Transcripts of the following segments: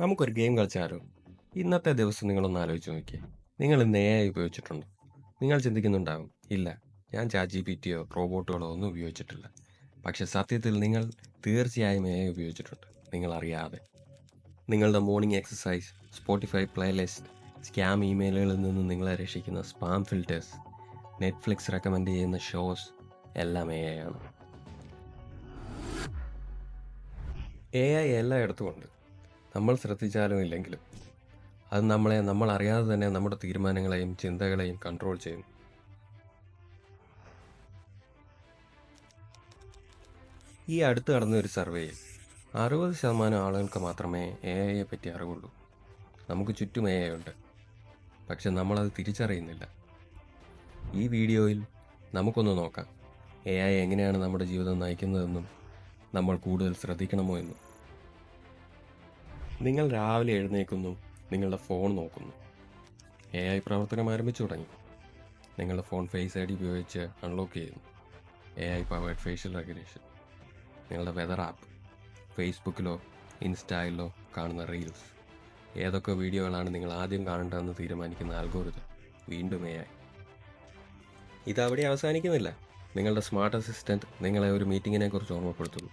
നമുക്കൊരു ഗെയിം കളിച്ചാലോ? ഇന്നത്തെ ദിവസം നിങ്ങളൊന്ന് ആലോചിച്ച് നോക്കിയേ. നിങ്ങൾ ഇന്ന് എ ഐ ഉപയോഗിച്ചിട്ടുണ്ടോ? നിങ്ങൾ ചിന്തിക്കുന്നുണ്ടാവും ഇല്ല ഞാൻ ചാറ്റ് പി ടിയോ റോബോട്ടുകളോ ഒന്നും ഉപയോഗിച്ചിട്ടില്ല. പക്ഷെ സത്യത്തിൽ നിങ്ങൾ തീർച്ചയായും എ ഐ ഉപയോഗിച്ചിട്ടുണ്ട് നിങ്ങൾ അറിയാതെ നിങ്ങളുടെ morning exercise Spotify playlist scam ഇമെയിലുകളിൽ നിന്ന് നിങ്ങളെ രക്ഷിക്കുന്ന സ്പാം ഫിൽറ്റേഴ്സ് നെറ്റ്ഫ്ലിക്സ് റെക്കമെൻഡ് ചെയ്യുന്ന ഷോസ് എല്ലാം എ ഐ ആണ്. എ ഐ എല്ലായിടത്തും ഉണ്ട്. നമ്മൾ ശ്രദ്ധിച്ചാലും ഇല്ലെങ്കിലും അത് നമ്മളെ നമ്മൾ അറിയാതെ തന്നെ നമ്മുടെ തീരുമാനങ്ങളെയും ചിന്തകളെയും കൺട്രോൾ ചെയ്യുന്നു ഈ അടുത്ത് നടന്ന ഒരു സർവേയിൽ അറുപത് ശതമാനം ആളുകൾക്ക് മാത്രമേ എ ഐയെ പറ്റി അറിവുള്ളൂ. നമുക്ക് ചുറ്റും എ ഐ ഉണ്ട്. പക്ഷെ നമ്മളത് തിരിച്ചറിയുന്നില്ല. ഈ വീഡിയോയിൽ നമുക്കൊന്ന് നോക്കാം. എ ഐ എങ്ങനെയാണ് നമ്മുടെ ജീവിതം നയിക്കുന്നതെന്നും നമ്മൾ കൂടുതൽ ശ്രദ്ധിക്കണമോ എന്നും. നിങ്ങൾ രാവിലെ എഴുന്നേൽക്കുന്നു. നിങ്ങളുടെ ഫോൺ നോക്കുന്നു. എ ഐ പ്രവർത്തനം ആരംഭിച്ചു തുടങ്ങി. നിങ്ങളുടെ ഫോൺ ഫേസ് ഐ ഡി ഉപയോഗിച്ച് അൺലോക്ക് ചെയ്യുന്നു. A I powered facial recognition നിങ്ങളുടെ വെതർ ആപ്പ് ഫേസ്ബുക്കിലോ ഇൻസ്റ്റയിലോ കാണുന്ന റീൽസ് ഏതൊക്കെ വീഡിയോകളാണ് നിങ്ങൾ ആദ്യം കാണേണ്ടതെന്ന് തീരുമാനിക്കുന്ന അൽഗോരിതം വീണ്ടും എ ഐ ഇതവിടെ അവസാനിക്കുന്നില്ല. നിങ്ങളുടെ സ്മാർട്ട് അസിസ്റ്റന്റ് നിങ്ങളെ ഒരു മീറ്റിങ്ങിനെ കുറിച്ച് ഓർമ്മപ്പെടുത്തുന്നു.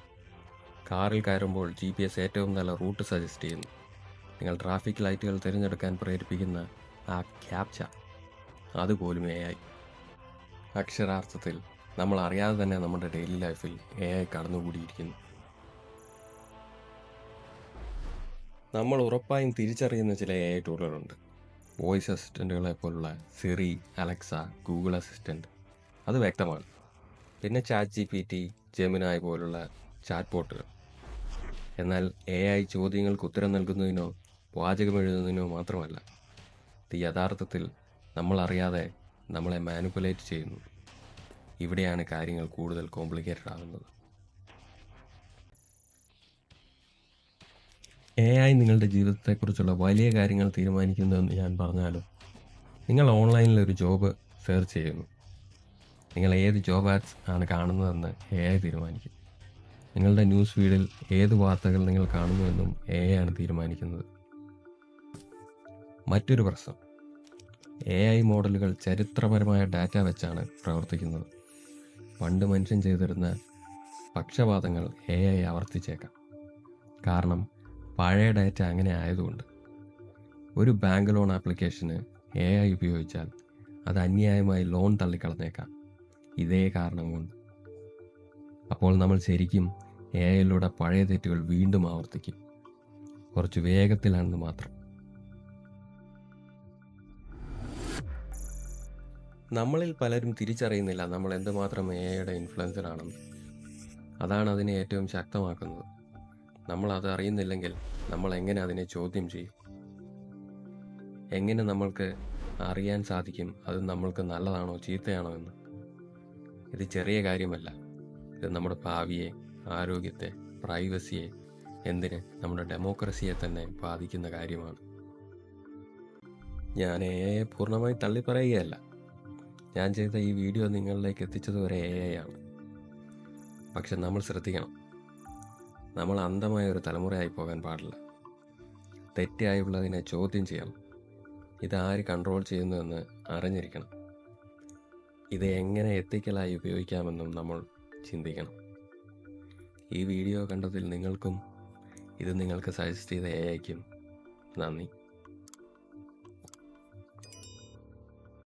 കാറിൽ കയറുമ്പോൾ ജി പി എസ് ഏറ്റവും നല്ല റൂട്ട് സജസ്റ്റ് ചെയ്യുന്നു. നിങ്ങൾ ട്രാഫിക് ലൈറ്റുകൾ തിരഞ്ഞെടുക്കാൻ പ്രേരിപ്പിക്കുന്ന ആ ക്യാപ്ച അതുപോലും എ ഐ അക്ഷരാർത്ഥത്തിൽ നമ്മൾ അറിയാതെ തന്നെ നമ്മുടെ ഡെയിലി ലൈഫിൽ എ ഐ കടന്നുകൂടിയിരിക്കുന്നു. നമ്മൾ ഉറപ്പായും തിരിച്ചറിയുന്ന ചില എ ഐ ടൂളുകളുണ്ട് വോയിസ് അസിസ്റ്റന്റുകളെ പോലുള്ള സിറി അലക്സ ഗൂഗിൾ അസിസ്റ്റന്റ് അത് വ്യക്തമാണ്. പിന്നെ chat G P T Gemini പോലുള്ള ചാറ്റ് ബോട്ടുകൾ എന്നാൽ എ ഐ ചോദ്യങ്ങൾക്ക് ഉത്തരം നൽകുന്നതിനോ വാചകം എഴുതുന്നതിനോ മാത്രമല്ല ഇത് യഥാർത്ഥത്തിൽ നമ്മളറിയാതെ നമ്മളെ മാനിപ്പുലേറ്റ് ചെയ്യുന്നു. ഇവിടെയാണ് കാര്യങ്ങൾ കൂടുതൽ കോംപ്ലിക്കേറ്റഡ് ആകുന്നത്. എ ഐ നിങ്ങളുടെ ജീവിതത്തെക്കുറിച്ചുള്ള വലിയ കാര്യങ്ങൾ തീരുമാനിക്കുന്നതെന്ന് ഞാൻ പറഞ്ഞാലും നിങ്ങൾ ഓൺലൈനിൽ ഒരു ജോബ് സെർച്ച് ചെയ്യുന്നു. നിങ്ങൾ ഏത് ജോബ് ആഡ്സ് ആണ് കാണുന്നതെന്ന് എ ഐ തീരുമാനിക്കും. നിങ്ങളുടെ ന്യൂസ് ഫീഡിൽ ഏത് വാർത്തകൾ നിങ്ങൾ കാണുന്നുവെന്നും എ ആണ് തീരുമാനിക്കുന്നത്. മറ്റൊരു പ്രശ്നം. എ ഐ മോഡലുകൾ ചരിത്രപരമായ ഡാറ്റ വെച്ചാണ് പ്രവർത്തിക്കുന്നത്. പണ്ട് മനുഷ്യൻ ചെയ്തിരുന്ന പക്ഷപാതങ്ങൾ എ ഐ ആവർത്തിച്ചേക്കാം. കാരണം പഴയ ഡാറ്റ അങ്ങനെ ആയതുകൊണ്ട്. ഒരു ബാങ്ക് ലോൺ ആപ്ലിക്കേഷന് എ ഐ ഉപയോഗിച്ചാൽ അത് അന്യായമായി ലോൺ തള്ളിക്കളഞ്ഞേക്കാം. ഇതേ കാരണം കൊണ്ട്. അപ്പോൾ നമ്മൾ ശരിക്കും എ ഐയിലൂടെ പഴയ തെറ്റുകൾ വീണ്ടും ആവർത്തിക്കും. കുറച്ച് വേഗത്തിലാണെന്ന് മാത്രം. നമ്മളിൽ പലരും തിരിച്ചറിയുന്നില്ല നമ്മൾ എന്തുമാത്രം എ ഐയുടെ ഇൻഫ്ലുവൻസറാണെന്ന് അതാണ് അതിനെ ഏറ്റവും ശക്തമാക്കുന്നത്. നമ്മൾ അത് അറിയുന്നില്ലെങ്കിൽ നമ്മൾ എങ്ങനെ അതിനെ ചോദ്യം ചെയ്യും? എങ്ങനെ നമ്മൾക്ക് അറിയാൻ സാധിക്കും? അത് നമ്മൾക്ക് നല്ലതാണോ ചീത്തയാണോ എന്ന്. ഇത് ചെറിയ കാര്യമല്ല. ഇത് നമ്മുടെ ഭാവിയെ ആരോഗ്യത്തെ പ്രൈവസിയെ എന്തിന് നമ്മുടെ ഡെമോക്രസിയെ തന്നെ ബാധിക്കുന്ന കാര്യമാണ്. ഞാൻ എ ഐയെ പൂർണമായി തള്ളി പറയുകയല്ല ഞാൻ ചെയ്ത ഈ വീഡിയോ നിങ്ങളിലേക്ക് എത്തിച്ചത് ഒരു എ ഐ ആണ്. പക്ഷെ നമ്മൾ ശ്രദ്ധിക്കണം. നമ്മൾ അന്ധമായ ഒരു തലമുറയായി പോകാൻ പാടില്ല. തെറ്റായുള്ളതിനെ ചോദ്യം ചെയ്യണം. ഇതാര് കൺട്രോൾ ചെയ്യുന്നുവെന്ന് അറിഞ്ഞിരിക്കണം. ഇത് എങ്ങനെ എത്തിക്കലായി ഉപയോഗിക്കാമെന്നും നമ്മൾ ചിന്തിക്കണം. ഈ വീഡിയോ കണ്ടതിൽ നിങ്ങൾക്കും ഇത് നിങ്ങൾക്ക് സജസ്റ്റ് ചെയ്ത എ നന്ദി.